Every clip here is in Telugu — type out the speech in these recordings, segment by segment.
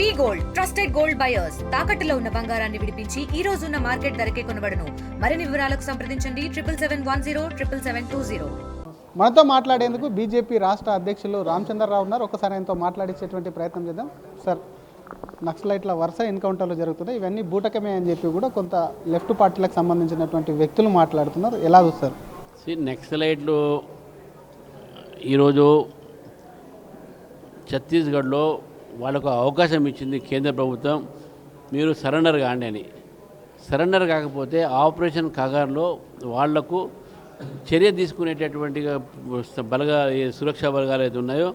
V gold trusted gold buyers. తాకట్టులో ఉన్న బంగారాన్ని విడిపించి ఈ రోజు ఉన్న మార్కెట్ ధరకే కొనబడను. మరిన్ని వివరాలకు సంప్రదించండి. Triple seven one zero triple seven two zero. మనతో మాట్లాడేందుకు బీజేపీ రాష్ట్ర అధ్యక్షులు రామచంద్రరావు ఉన్నారు. ఒకసారి ఆయనతో మాట్లాడించేటువంటి ప్రయత్నం చేద్దాం. సార్ నక్సలైట్ల వరుస ఎన్కౌంటర్లు జరుగుతున్నాయి. ఇవన్నీ బూటకమే అని చెప్పి కూడా కొంత లెఫ్ట్ పార్టీలకు సంబంధించినటువంటి వ్యక్తులు మాట్లాడుతున్నారు. ఎలా చూస్తారు సి నెక్సలైట్లు ఈరోజు ఛత్తీస్గఢ్లో వాళ్ళకు అవకాశం ఇచ్చింది కేంద్ర ప్రభుత్వం. మీరు సరెండర్ కాండి అని. సరెండర్ కాకపోతే ఆపరేషన్ కగార్లో వాళ్ళకు చర్య తీసుకునేటటువంటి బలగా సురక్షా బలగాలు అయితే ఉన్నాయో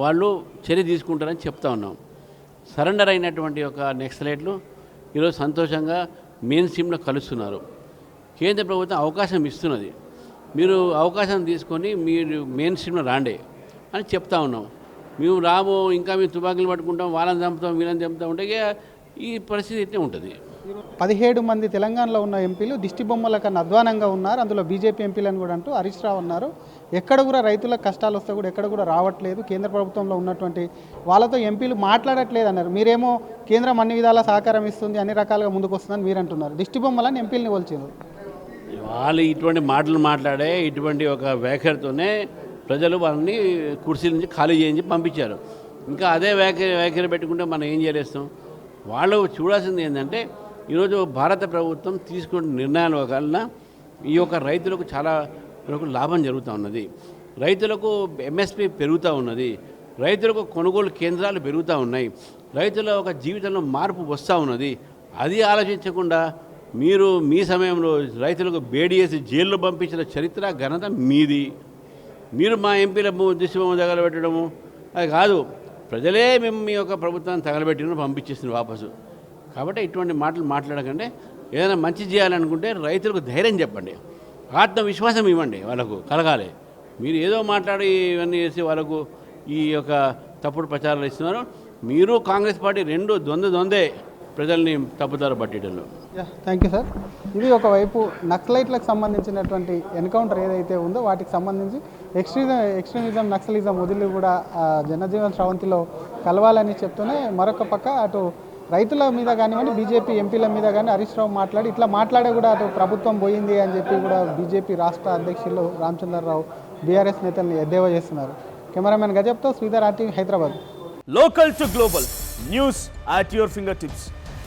వాళ్ళు చర్య తీసుకుంటారని చెప్తా ఉన్నాం. సరెండర్ అయినటువంటి ఒక నెక్సలైట్లు ఈరోజు సంతోషంగా మెయిన్ స్ట్రీమ్లో కలుస్తున్నారు. కేంద్ర ప్రభుత్వం అవకాశం ఇస్తున్నది. మీరు అవకాశం తీసుకొని మీరు మెయిన్ స్ట్రీమ్లో రాండి అని చెప్తా ఉన్నాం. మేము రాము ఇంకా మేము తుపాకులు పట్టుకుంటాం వాళ్ళని చంపుతాం వీళ్ళని చంపుతాం ఉంటే ఈ పరిస్థితి ఇట్నే ఉంటుంది. పదిహేడు మంది తెలంగాణలో ఉన్న ఎంపీలు దిష్టి బొమ్మల కన్నా అధ్వానంగా ఉన్నారు. అందులో బీజేపీ ఎంపీలను కూడా అంటూ హరీష్ రావు అన్నారు. ఎక్కడ కూడా రైతులకు కష్టాలు వస్తే కూడా ఎక్కడ కూడా రావట్లేదు. కేంద్ర ప్రభుత్వంలో ఉన్నటువంటి వాళ్ళతో ఎంపీలు మాట్లాడట్లేదు అన్నారు. మీరేమో కేంద్రం అన్ని విధాల సహకారం ఇస్తుంది అన్ని రకాలుగా ముందుకు వస్తుందని మీరు అంటున్నారు. దిష్టి బొమ్మలని ఎంపీలని కొలిచారు వాళ్ళు ఇటువంటి మాటలు మాట్లాడే ఇటువంటి ఒక వ్యాఖ్యలతోనే ప్రజలు వాళ్ళని కుర్చీల నుంచి ఖాళీ చేయించి పంపించారు. ఇంకా అదే వ్యాఖ్య వ్యాఖ్యలు పెట్టుకుంటే మనం ఏం చేస్తాం వాళ్ళు చూడాల్సింది ఏంటంటే ఈరోజు భారత ప్రభుత్వం తీసుకున్న నిర్ణయాల వలన ఈ యొక్క రైతులకు చాలా వరకు లాభం జరుగుతూ ఉన్నది. రైతులకు ఎంఎస్పి పెరుగుతూ ఉన్నది. రైతులకు కొనుగోలు కేంద్రాలు పెరుగుతూ ఉన్నాయి. రైతుల ఒక జీవితంలో మార్పు వస్తూ ఉన్నది. అది ఆలోచించకుండా మీరు మీ సమయంలో రైతులకు బేడియేసి జైల్లో పంపించిన చరిత్ర ఘనత మీది. మీరు మా ఎంపీల దిశమో తగలబెట్టడము? అది కాదు. ప్రజలే మేము మీ యొక్క ప్రభుత్వాన్ని తగలబెట్టిన పంపించేస్తున్నారు వాపసు. కాబట్టి ఇటువంటి మాటలు మాట్లాడకండి. ఏదైనా మంచి చేయాలనుకుంటే రైతులకు ధైర్యం చెప్పండి. ఆత్మవిశ్వాసం ఇవ్వండి వాళ్ళకు కలగాలి. మీరు ఏదో మాట్లాడి ఇవన్నీ చేసి వాళ్ళకు ఈ యొక్క తప్పుడు ప్రచారాలు ఇస్తున్నారు. మీరు కాంగ్రెస్ పార్టీ రెండు ద్వంద్వ ద్వందే ప్రజల్ని తప్పుదారు పట్టడంలో థ్యాంక్ యూ సార్ ఇది ఒకవైపు నక్సలైట్లకు సంబంధించినటువంటి ఎన్కౌంటర్ ఏదైతే ఉందో వాటికి సంబంధించి ఎక్స్ట్రీజం ఎక్స్ట్రీమిజం నక్సలిజం వదిలి కూడా ఆ, జనజీవన్ స్రవంతిలో కలవాలని చెప్తూనే మరొక పక్క అటు రైతుల మీద కానివ్వండి బీజేపీ ఎంపీల మీద కానీ హరీష్ రావు మాట్లాడి ఇట్లా మాట్లాడే కూడా అటు ప్రభుత్వం పోయింది అని చెప్పి కూడా బీజేపీ రాష్ట్ర అధ్యక్షులు రామచంద్రరావు బీఆర్ఎస్ నేతల్ని ఎద్దేవా చేస్తున్నారు. Cameraman గజప్తో Sridhar RTV Hyderabad. Local to global news at your fingertips